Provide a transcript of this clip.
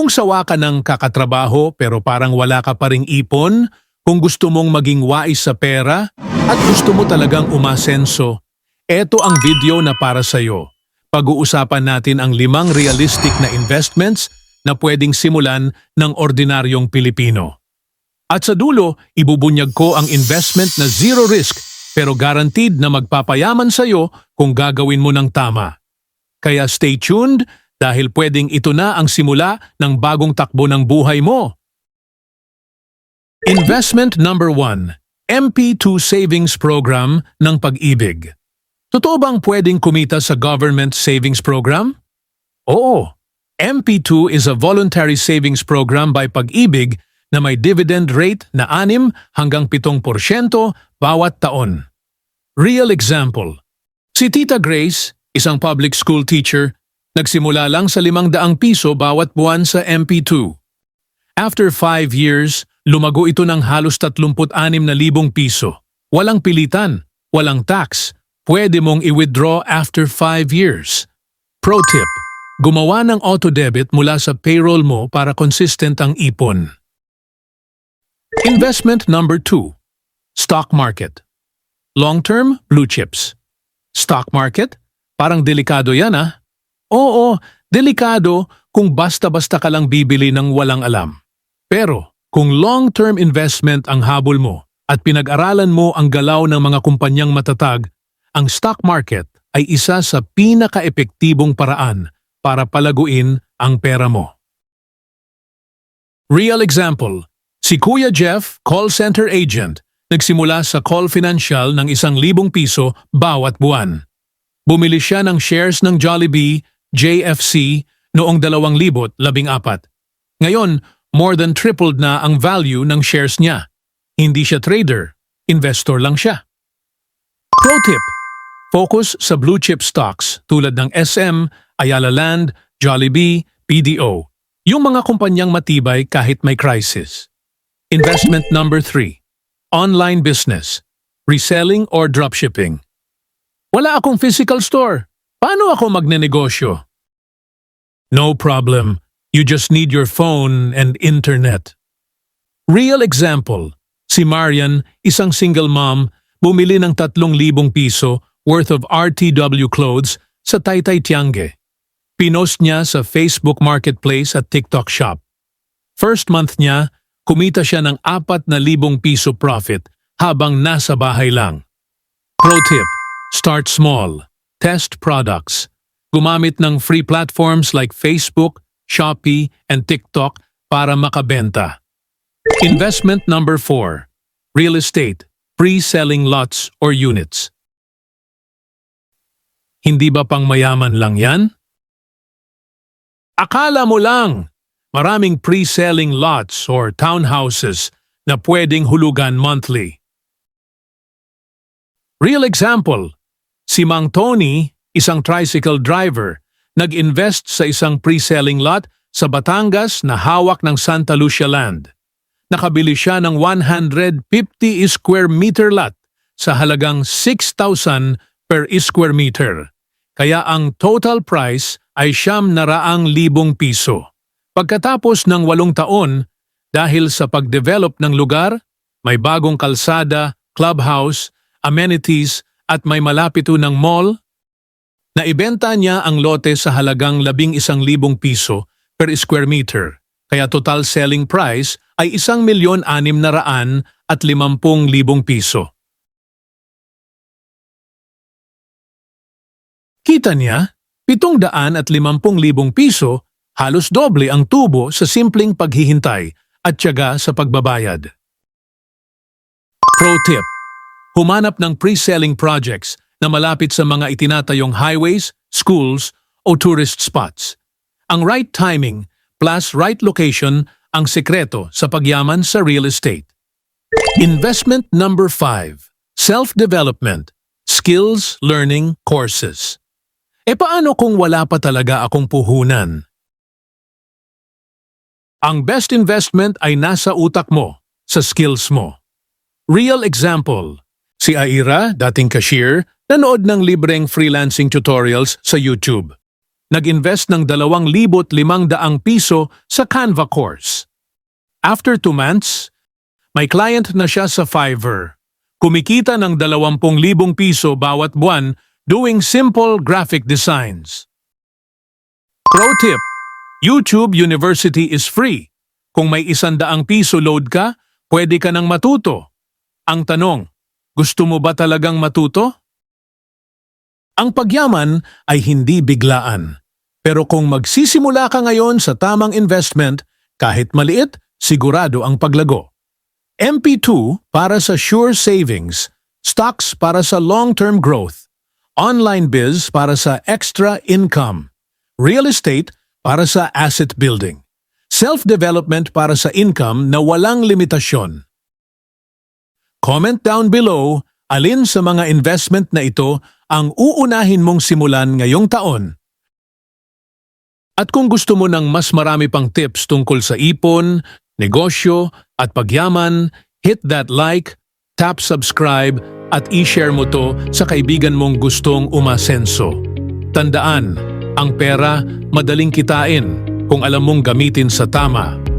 Kung sawa ka ng kakatrabaho pero parang wala ka pa ring ipon, kung gusto mong maging wais sa pera at gusto mo talagang umasenso, eto ang video na para sa'yo. Pag-uusapan natin ang limang realistic na investments na pwedeng simulan ng ordinaryong Pilipino. At sa dulo, ibubunyag ko ang investment na zero risk pero guaranteed na magpapayaman sa'yo kung gagawin mo ng tama. Kaya stay tuned dahil pwedeng ito na ang simula ng bagong takbo ng buhay mo. Investment number 1, MP2 Savings Program ng Pag-ibig. Totoo bang pwedeng kumita sa government savings program? Oo. MP2 is a voluntary savings program by Pag-ibig na may dividend rate na 6 hanggang 7% bawat taon. Real example. Si Tita Grace, isang public school teacher, nagsimula lang sa 500 piso bawat buwan sa MP2. After 5 years, lumago ito ng halos 36,000 piso. Walang pilitan, walang tax, pwede mong i-withdraw after 5 years. Pro tip, gumawa ng auto-debit mula sa payroll mo para consistent ang ipon. Investment number 2. Stock market. Long-term, blue chips. Stock market? Parang delikado yan ah. Oo, delikado kung basta-basta ka lang bibili ng walang alam. Pero kung long-term investment ang habol mo at pinag-aralan mo ang galaw ng mga kumpanyang matatag, ang stock market ay isa sa pinaka-epektibong paraan para palaguin ang pera mo. Real example, si Kuya Jeff, call center agent, nagsimula sa call financial ng isang libong piso bawat buwan. Bumili siya ng shares ng Jollibee, JFC, noong 2014. Ngayon, more than tripled na ang value ng shares niya. Hindi siya trader, investor lang siya. Pro tip, focus sa blue chip stocks tulad ng SM, Ayala Land, Jollibee, PDO. Yung mga kumpanyang matibay kahit may crisis. Investment number 3. Online business. Reselling or dropshipping. Wala akong physical store. Paano ako magnenegosyo? No problem. You just need your phone and internet. Real example. Si Marian, isang single mom, bumili ng 3,000 piso worth of RTW clothes sa Taytay Tiangge. Pinost niya sa Facebook Marketplace at TikTok Shop. First month niya, kumita siya ng 4,000 piso profit habang nasa bahay lang. Pro tip, start small. Test products. Gumamit ng free platforms like Facebook, Shopee, and TikTok para makabenta. Investment number 4. Real estate. Pre-selling lots or units. Hindi ba pang mayaman lang yan? Akala mo lang, maraming pre-selling lots or townhouses na pwedeng hulugan monthly. Real example, si Mang Tony, isang tricycle driver, nag-invest sa isang pre-selling lot sa Batangas na hawak ng Santa Lucia Land. Nakabili siya ng 150 square meter lot sa halagang 6,000 per square meter. Kaya ang total price ay siyam na raang libong piso. Pagkatapos ng walong taon, dahil sa pag-develop ng lugar, may bagong kalsada, clubhouse, amenities at may malapito ng mall, naibenta niya ang lote sa halagang labing isang libong piso per square meter. Kaya total selling price ay isang milyon anim na raan at limampung libong piso. Kita niya, pitong daan at limampung libong piso, halos doble ang tubo sa simpleng paghihintay at tiyaga sa pagbabayad. Pro tip, humanap ng pre-selling projects na malapit sa mga itinatayong highways, schools, o tourist spots. Ang right timing plus right location ang sekreto sa pagyaman sa real estate. Investment number 5. Self-development. Skills learning courses. E paano kung wala pa talaga akong puhunan? Ang best investment ay nasa utak mo, sa skills mo. Real example, si Aira, dating cashier, nanood ng libreng freelancing tutorials sa YouTube. nag-invest ng 2,500 piso sa Canva course. After two months, may client na siya sa Fiverr. Kumikita ng 20,000 piso bawat buwan doing simple graphic designs. Pro tip, YouTube University is free. Kung may isandaang piso load ka, pwede ka nang matuto. Ang tanong, gusto mo ba talagang matuto? Ang pagyaman ay hindi biglaan. Pero kung magsisimula ka ngayon sa tamang investment, kahit maliit, sigurado ang paglago. MP2 para sa sure savings, stocks para sa long-term growth, online biz para sa extra income, real estate para sa asset building, self-development para sa income na walang limitasyon. Comment down below alin sa mga investment na ito ang uunahin mong simulan ngayong taon. At kung gusto mo ng mas marami pang tips tungkol sa ipon, negosyo at pagyaman, hit that like, tap subscribe at i-share mo to sa kaibigan mong gustong umasenso. Tandaan, ang pera madaling kitain kung alam mong gamitin sa tama.